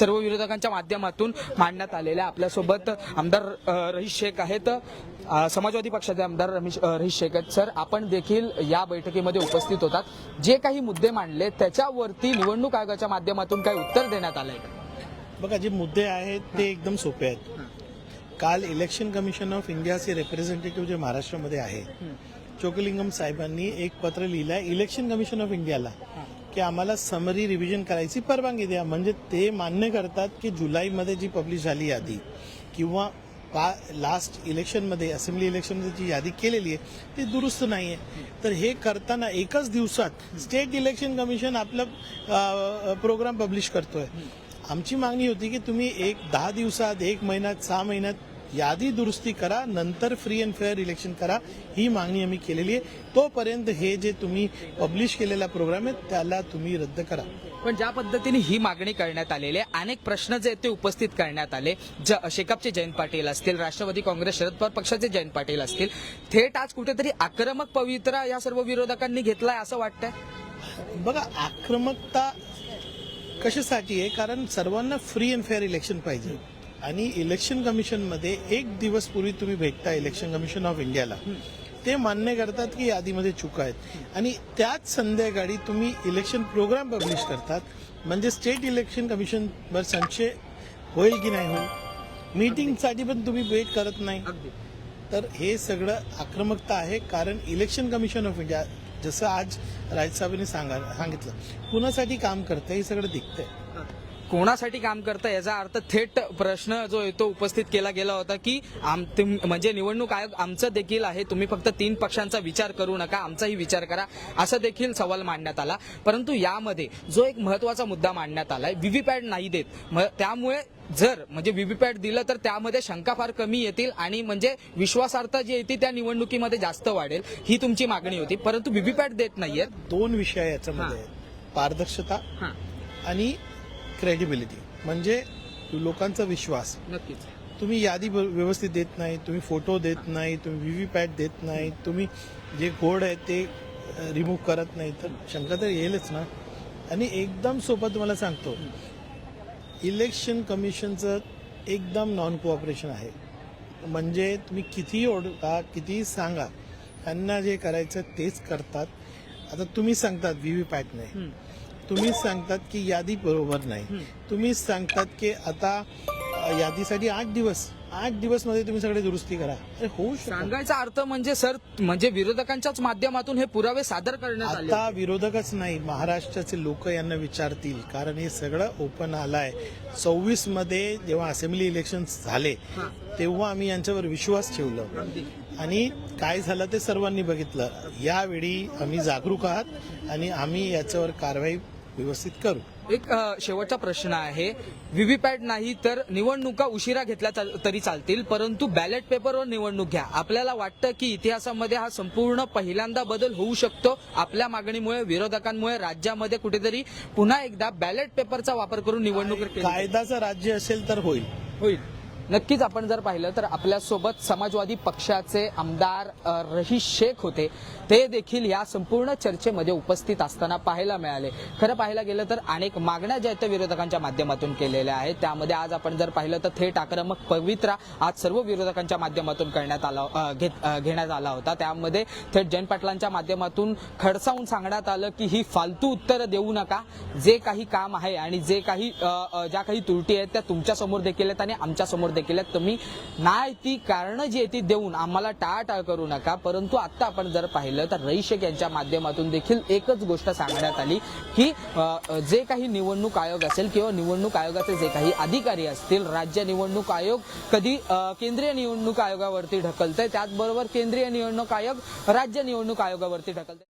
सर्व विरोधकांच्या माध्यमातून मांडण्यात आलेल्या आपल्यासोबत आमदार रहीश शेख आहेत. समाजवादी पक्षाचे आमदार रमेश रहीश शेख आहेत. सर आपण देखील या बैठकीमध्ये उपस्थित होतात. जे काही मुद्दे मांडले त्याच्यावरती निवडणूक आयोगाच्या माध्यमातून काही उत्तर देण्यात आलंय? बघा जे मुद्दे आहेत ते एकदम सोपे आहेत. काल इलेक्शन कमिशन ऑफ इंडियाचे रिप्रेझेंटेटिव्ह जे महाराष्ट्रामध्ये आहे चोकलिंगम साहेबांनी एक पत्र लिहिलं आहे इलेक्शन कमिशन ऑफ इंडियाला. की आम्हाला समरी रिव्हिजन करायची परवानगी द्या. म्हणजे ते मान्य करतात की जुलैमध्ये जी पब्लिश झाली यादी किंवा पा लास्ट इलेक्शनमध्ये असेंब्ली इलेक्शनमध्ये जी यादी केलेली आहे ती दुरुस्त नाही आहे तर हे करताना एकच दिवसात स्टेट इलेक्शन कमिशन आपलं प्रोग्राम पब्लिश करतोय. आमची मागणी होती की तुम्ही एक दहा दिवसात एक महिन्यात सहा महिन्यात यादी दुरुस्ती करा नंतर फ्री अँड फेअर इलेक्शन करा ही मागणी आम्ही केलेली आहे. तोपर्यंत हे जे तुम्ही पब्लिश केलेला प्रोग्राम आहे त्याला तुम्ही रद्द करा. पण ज्या पद्धतीने ही मागणी करण्यात आलेली आहे अनेक प्रश्न जे ते उपस्थित करण्यात आले. ज शेकापचे जयंत पाटील असतील राष्ट्रवादी काँग्रेस शरद पवार पक्षाचे जयंत पाटील असतील. थेट आज कुठेतरी आक्रमक पवित्रा या सर्व विरोधकांनी घेतलाय असं वाटतंय? बघा आक्रमकता कशासाठी आहे? कारण सर्वांना फ्री अँड फेअर इलेक्शन पाहिजे. आणि इलेक्शन कमिशनमध्ये एक दिवस पूर्वी तुम्ही भेटता इलेक्शन कमिशन ऑफ इंडियाला. ते मान्य करतात की यादीमध्ये चुका आहेत. आणि त्याच संध्याकाळी तुम्ही इलेक्शन प्रोग्राम पब्लिश करतात. म्हणजे स्टेट इलेक्शन कमिशनवर संशय होईल की नाही होईल? मीटिंगसाठी पण तुम्ही वेट करत नाही. तर हे सगळं आक्रमकता आहे. कारण इलेक्शन कमिशन ऑफ इंडिया जसं आज राजसाहेबांनी सांगा सांगितलं. कुणासाठी काम करतं हे सगळं दिखतंय. कोणासाठी काम करतं याचा अर्थ थेट प्रश्न जो आहे तो उपस्थित केला गेला होता की आम तुम- म्हणजे निवडणूक आयोग आमचं देखील आहे तुम्ही फक्त तीन पक्षांचा विचार करू नका आमचाही विचार करा असं देखील सवाल मांडण्यात आला. परंतु यामध्ये जो एक महत्त्वाचा मुद्दा मांडण्यात आलाय व्हीव्हीपॅट नाही देत. त्यामुळे जर म्हणजे व्हीव्हीपॅट दिलं तर त्यामध्ये शंका फार कमी येतील आणि म्हणजे विश्वासार्हता जी येते त्या निवडणुकीमध्ये जास्त वाढेल ही तुमची मागणी होती. परंतु व्हीव्हीपॅट देत नाहीयेत. दोन विषय याच्यामध्ये. पारदर्शकता हां. आणि क्रेडिबिलिटी म्हणजे लोकांचा विश्वास. नक्कीच. तुम्ही यादी व्यवस्थित देत नाही तुम्ही फोटो देत नाही तुम्ही व्ही व्ही पॅट देत नाही तुम्ही जे कोड आहे ते रिमूव्ह करत नाही. तर शंका तर येईलच ना. आणि एकदम सोपं तुम्हाला सांगतो इलेक्शन कमिशनचं एकदम नॉन कोऑपरेशन आहे. म्हणजे तुम्ही कितीही ओढता कितीही सांगा त्यांना जे करायचं तेच करतात. आता तुम्ही सांगतात व्ही व्ही पॅट नाही तुम्हीच सांगतात की यादी बरोबर नाही. तुम्हीच सांगतात की आता यादीसाठी आठ दिवस आठ दिवसमध्ये तुम्ही सगळे दुरुस्ती करा. अरे होऊ सांगायचा अर्थ म्हणजे सर म्हणजे विरोधकांच्याच माध्यमातून हे पुरावे सादर करण्यात आले आता विरोधकच नाही महाराष्ट्राचे लोक यांना विचारतील. कारण हे सगळं ओपन आलंय. सव्वीसमध्ये जेव्हा असेंब्ली इलेक्शन झाले तेव्हा आम्ही यांच्यावर विश्वास ठेवला. आणि काय झालं ते सर्वांनी बघितलं. यावेळी आम्ही जागरूक आहात आणि आम्ही याच्यावर कारवाई व्यवस्थित करू. एक शेवटचा प्रश्न आहे. व्हीव्हीपॅट नाही तर निवडणुका उशिरा घेतल्या तरी चालतील परंतु बॅलेट पेपरवर निवडणूक घ्या. आपल्याला वाटतं की इतिहासामध्ये हा संपूर्ण पहिल्यांदा बदल होऊ शकतो. आपल्या मागणीमुळे विरोधकांमुळे राज्यामध्ये कुठेतरी पुन्हा एकदा बॅलेट पेपरचा वापर करून निवडणूक. कायदाचं राज्य असेल तर होईल. होईल. नक्कीच आपण जर पाहिलं तर आपल्यासोबत समाजवादी पक्षाचे आमदार रही रहीश शेख होते. ते देखील या संपूर्ण चर्चेमध्ये उपस्थित असताना पाहायला मिळाले. खरं पाहायला गेलं तर अनेक मागण्या ज्या आहेत त्या विरोधकांच्या माध्यमातून केलेल्या आहेत. त्यामध्ये आज आपण जर पाहिलं तर थेट आक्रमक पवित्रा आज सर्व विरोधकांच्या माध्यमातून करण्यात आला घेत- घेण्यात आला होता. त्यामध्ये थेट जयंत पाटलांच्या माध्यमातून खडसावून सांगण्यात आलं की ही फालतू उत्तरं देऊ नका. जे काही काम आहे आणि जे काही ज्या काही त्रुटी आहेत त्या तुमच्यासमोर देखील आहेत आणि आमच्यासमोर देखील आहेत. तुम्ही नाही ती कारणं जी ती देऊन आम्हाला टाळाटाळ करू नका. परंतु आता आपण जर पाहिलं तर रईस यांच्या माध्यमातून देखील एकच गोष्ट सांगण्यात आली की जे काही निवडणूक आयोग असेल किंवा निवडणूक आयोगाचे जे काही अधिकारी असतील राज्य निवडणूक आयोग कधी केंद्रीय निवडणूक आयोगावरती ढकलतंय त्याचबरोबर केंद्रीय निवडणूक आयोग राज्य निवडणूक आयोगावरती ढकलतंय.